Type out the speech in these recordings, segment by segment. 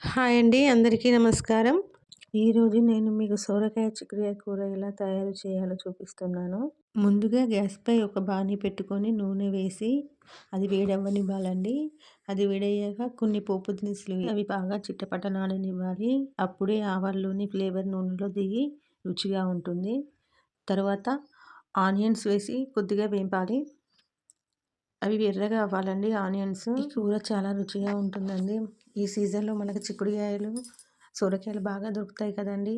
Hi అండి అందరికీ నమస్కారం. ఈరోజు నేను మీకు సోరకాయ చిక్కుడుకాయ కూర ఎలా తయారు చేయాలో చూపిస్తున్నాను. ముందుగా గ్యాస్పై ఒక బాణీ పెట్టుకొని నూనె వేసి అది వేడవ్వనివ్వాలండి. అది వేడయ్యాక కొన్ని పోపు దినుసులు అవి బాగా చిట్టపట నాననివ్వాలి అప్పుడే ఆవాల్లోని ఫ్లేవర్ నూనెలో దిగి రుచిగా ఉంటుంది. తర్వాత ఆనియన్స్ వేసి కొద్దిగా వేంపాలి. అవి ఎర్రగా అవ్వాలండి ఆనియన్స్. కూర చాలా రుచిగా ఉంటుందండి. ఈ సీజన్లో మనకు చిక్కుడుకాయలు సొరకాయలు బాగా దొరుకుతాయి కదండి.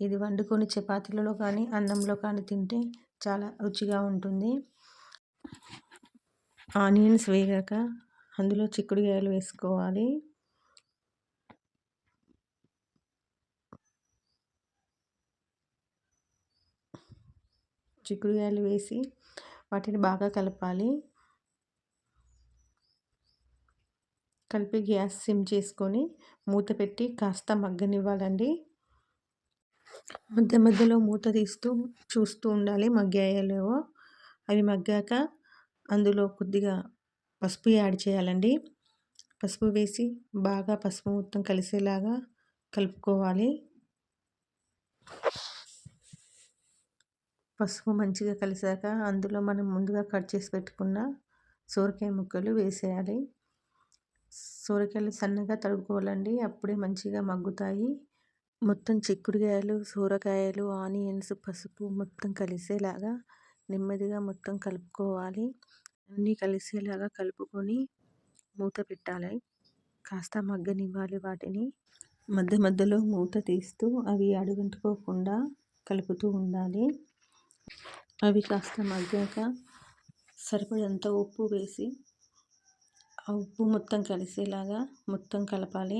ఇది వండుకొని చపాతీలలో కానీ అన్నంలో కానీ తింటే చాలా రుచిగా ఉంటుంది. ఆనియన్స్ వేగాక అందులో చిక్కుడుకాయలు వేసుకోవాలి. చిక్కుడుకాయలు వేసి వాటిని బాగా కలపాలి. కలిపి గ్యాస్ సిమ్ చేసుకొని మూత పెట్టి కాస్త మగ్గనివ్వాలండి. మధ్య మధ్యలో మూత తీస్తూ చూస్తూ ఉండాలి మగ్గాయలేవో. అవి మగ్గాక అందులో కొద్దిగా పసుపు యాడ్ చేయాలండి. పసుపు వేసి బాగా పసుపు మొత్తం కలిసేలాగా కలుపుకోవాలి. పసుపు మంచిగా కలిసాక అందులో మనం ముందుగా కట్ చేసి పెట్టుకున్న సోరకాయ ముక్కలు వేసేయాలి. సోరకాయలు సన్నగా తరుక్కోవాలండి అప్పుడే మంచిగా మగ్గుతాయి. మొత్తం చిక్కుడుకాయలు సోరకాయలు ఆనియన్స్ పసుపు మొత్తం కలిసేలాగా నెమ్మదిగా మొత్తం కలుపుకోవాలి. అన్నీ కలిసేలాగా కలుపుకొని మూత పెట్టాలి. కాస్త మగ్గనివ్వాలి వాటిని. మధ్య మధ్యలో మూత తీస్తూ అవి అడుగంటుకోకుండా కలుపుతూ ఉండాలి. అవి కాస్త మగ్గాక సరిపడంత ఉప్పు వేసి ఉప్పు మొత్తం కలిసేలాగా మొత్తం కలపాలి.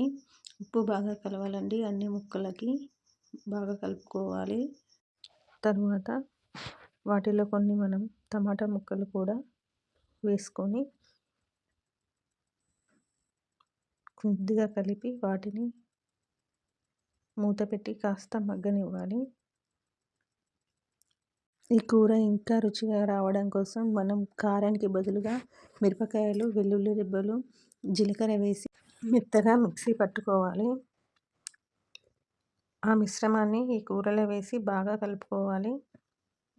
ఉప్పు బాగా కలవాలండి అన్ని ముక్కలకి బాగా కలుపుకోవాలి. తరువాత వాటిలో కొన్ని మనం టమాటా ముక్కలు కూడా వేసుకొని కొద్దిగా కలిపి వాటిని మూత పెట్టి కాస్త మగ్గనివ్వాలి. ఈ కూర ఇంకా రుచిగా రావడం కోసం మనం కారానికి బదులుగా మిరపకాయలు వెల్లుల్లి రిబ్బలు జీలకర్ర వేసి మెత్తగా మిక్సీ పట్టుకోవాలి. ఆ మిశ్రమాన్ని ఈ కూరలో వేసి బాగా కలుపుకోవాలి.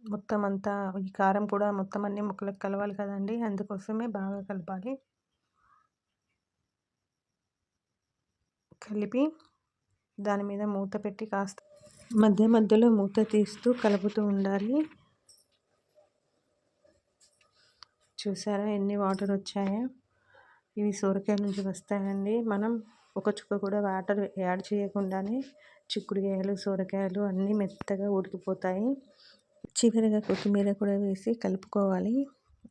మొత్తం అంతా ఈ కారం కూడా మొత్తం అన్ని ముక్కలకు కలవాలి కదండి అందుకోసమే బాగా కలపాలి. కలిపి దాని మీద మూత పెట్టి కాస్త మధ్య మధ్యలో మూత తీస్తూ కలుపుతూ ఉండాలి. చూసారా ఎన్ని వాటర్ వచ్చాయో? ఇవి సొరకాయ నుంచి వస్తాయండి. మనం ఒక చుక్క కూడా వాటర్ యాడ్ చేయకుండానే చిక్కుడుకాయలు సొరకాయలు అన్నీ మెత్తగా ఉడికిపోతాయి. చివరిగా కొత్తిమీర కూడా వేసి కలుపుకోవాలి.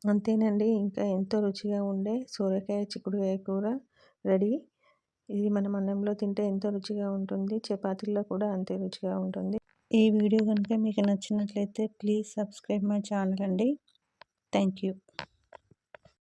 అంతేనండి ఇంకా ఎంతో రుచిగా ఉండే సొరకాయ చిక్కుడుకాయ కూర రెడీ. ఇది మనం అన్నంలో తింటే ఎంతో రుచిగా ఉంటుంది చపాతీల్లో కూడా అంతే రుచిగా ఉంటుంది. ఈ వీడియో కనుక మీకు నచ్చినట్లయితే ప్లీజ్ సబ్స్క్రైబ్ మై ఛానల్ అండి. Thank you.